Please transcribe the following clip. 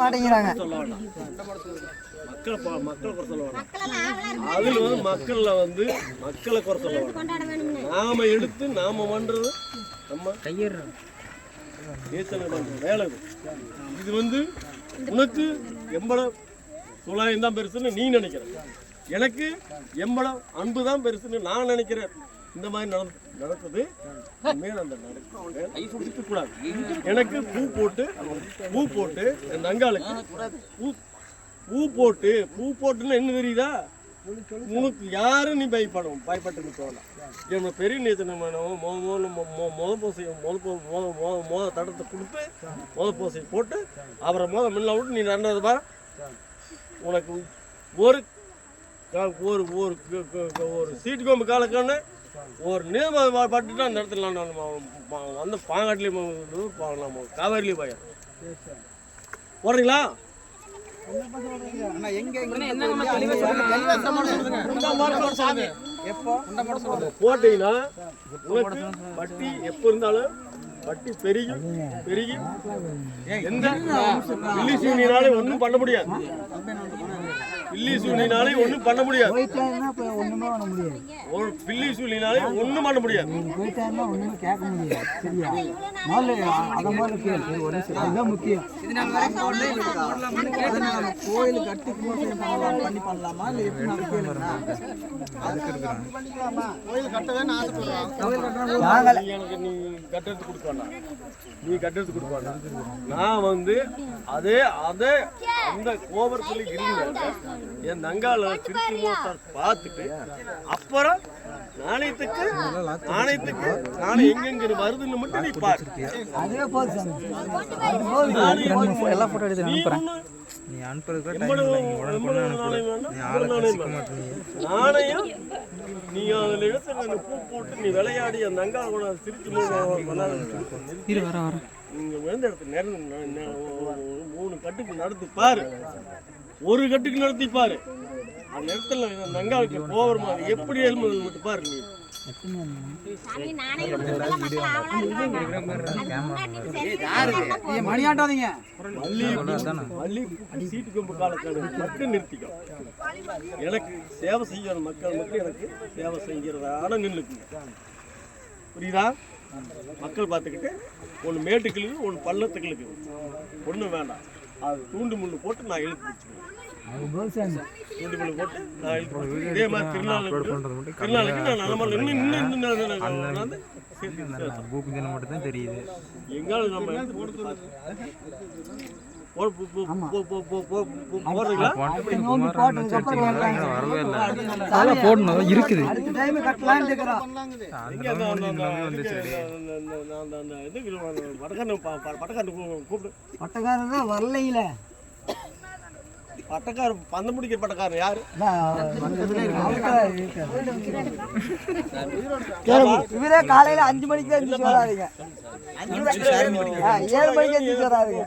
மாட்டேங்கிறாங்க. மக்களை மக்களை குறை சொல்ல அதில் வந்து மக்கள்ல வந்து மக்களை குறை சொல்ல நாம எடுத்து நாம பண்றது நம்ம ஏத்தனை வேலை இது. இது வந்து உனக்கு எம்பளம் தொள்ளாயிரம் தான் பெருசுன்னு நீ நினைக்கிற. எனக்கு எம்பளம் அன்பு தான் பெருசுன்னு நான் நினைக்கிறேன். இந்த மாதிரி நடந்து நடக்குது. மேல அந்த நடக்க கூடாது. எனக்கு பூ போட்டு பூ போட்டு என் அங்காளுக்கு பூ பூ போட்டு பூ போட்டுன்னு என்ன தெரியுதா? உனக்கு யாரும் நீ பயப்படும் பயப்பட்டு நிற்கலாம் நம்ம பெரிய நேத்தனை வேணும் மொ மொ மொ முத பூசையை முத முத முத முத தடத்தை கொடுத்து முத பூசையை போட்டு அவரை முத முன்ன விட்டு நீ நடந்தது பா உனக்கு ஒரு ஒரு ஒரு ஒரு சீட்டு கொம்பு காலக்கான ஒரு நேம பட்டுட்டு அந்த இடத்துல நான் வந்து பாங்காட்டிலையும் நம்ம காவேரிலையும் போய் போடுறீங்களா போட்டீங்கன்னா வட்டி எப்போ இருந்தாலும் வட்டி பெருகி பெருகி எந்த ஒன்றும் பண்ண முடியாது. பில்லி சூனினாலே ஒன்றும் பண்ண முடியாது. ஒன்றுமே பண்ண முடியாது. ஒரு பில்லி சூனினாலே ஒன்றும் பண்ண முடியாது. நீங்க போயிட்டாருன்னா ஒன்றுமே கேட்க முடியாது. சரியா? அதுதான் முக்கியம். கோயில் கட்டி பண்ணி பண்ணலாமா? இல்லை எப்படி கோயில் கட்டவே எனக்கு நீ கட்டுறது கொடுப்பானா நீ கட்டுறது கொடுப்பானா நான் வந்து அதே அதே அந்த கோபுரத்தில் இருந்தேன். என் தங்கால திருச்சி பார்த்துட்டு அப்புறம் நாணயத்துக்கு நாணயத்துக்கு நாணயம் எங்கெங்க வருதுன்னு மட்டும் நீ பாரு. அதுவே போதும் எல்லா ஃபோட்டோ எடுத்து நீ அனுப்புறேன். ஒண்ணு நீ அனுப்புறதுக்கு டைம் எவ்வளவு இல்லை. நீ உடனே எவ்வளவு அனுப்பு. நாணயம்? நீ ஆளை சிக்க நாணயம் அதில் இடத்துல அந்த பூ போட்டு நீ விளையாடி அந்த அங்கா கூட திருச்சி இரு வர வர. நீங்க விழுந்த இடத்துல நேரம் மூணு கட்டுக்கு நடத்தி பாரு. ஒரு கட்டுக்கு நடத்தி பாரு. அந்த இடத்துல அந்த அங்காவுக்கு போகிற மாதிரி எப்படி எழுமது மட்டும் பாரு நீ. மணி ஆட்டாதீங்க மல்லி மல்லி சீட்டு கொம்பு காலக்காடு மட்டும் நிறுத்திக்கோ. எனக்கு சேவை செய்கிற மக்கள் மட்டும் எனக்கு சேவை செய்கிறதான நின்றுக்குங்க புரியுதா? மக்கள் பார்த்துக்கிட்டு ஒன்று மேட்டுக்கிழக்கு ஒன்று பள்ளத்துக்கிழக்கு ஒன்றும் வேண்டாம். அது தூண்டு முள்ளு போட்டு நான் இழுத்து சாமி தூண்டு முள்ளு போட்டு நான் இழுத்து. இதே மாதிரி திருநாளுக்கு திருநாளுக்கு நான் நல்ல மாதிரி இன்னும் இன்னும் இன்னும் வந்து சேர்த்து சேர்த்து பூக்கு தினம் மட்டும் தான் தெரியுது. எங்காலும் நம்ம தலை போடணும் இருக்குது பட்டக்காரன் கூப்பிடு பட்டக்காரன் தான் வரலைங்களே பட்டக்காரன் பந்தம் பிடிக்கிற பட்டக்காரன் யாரு இவரே காலையில அஞ்சு மணிக்கு தான் எந்திரிச்சு வராதுங்க ஏழு மணிக்கு எந்திரிச்சு வராதுங்க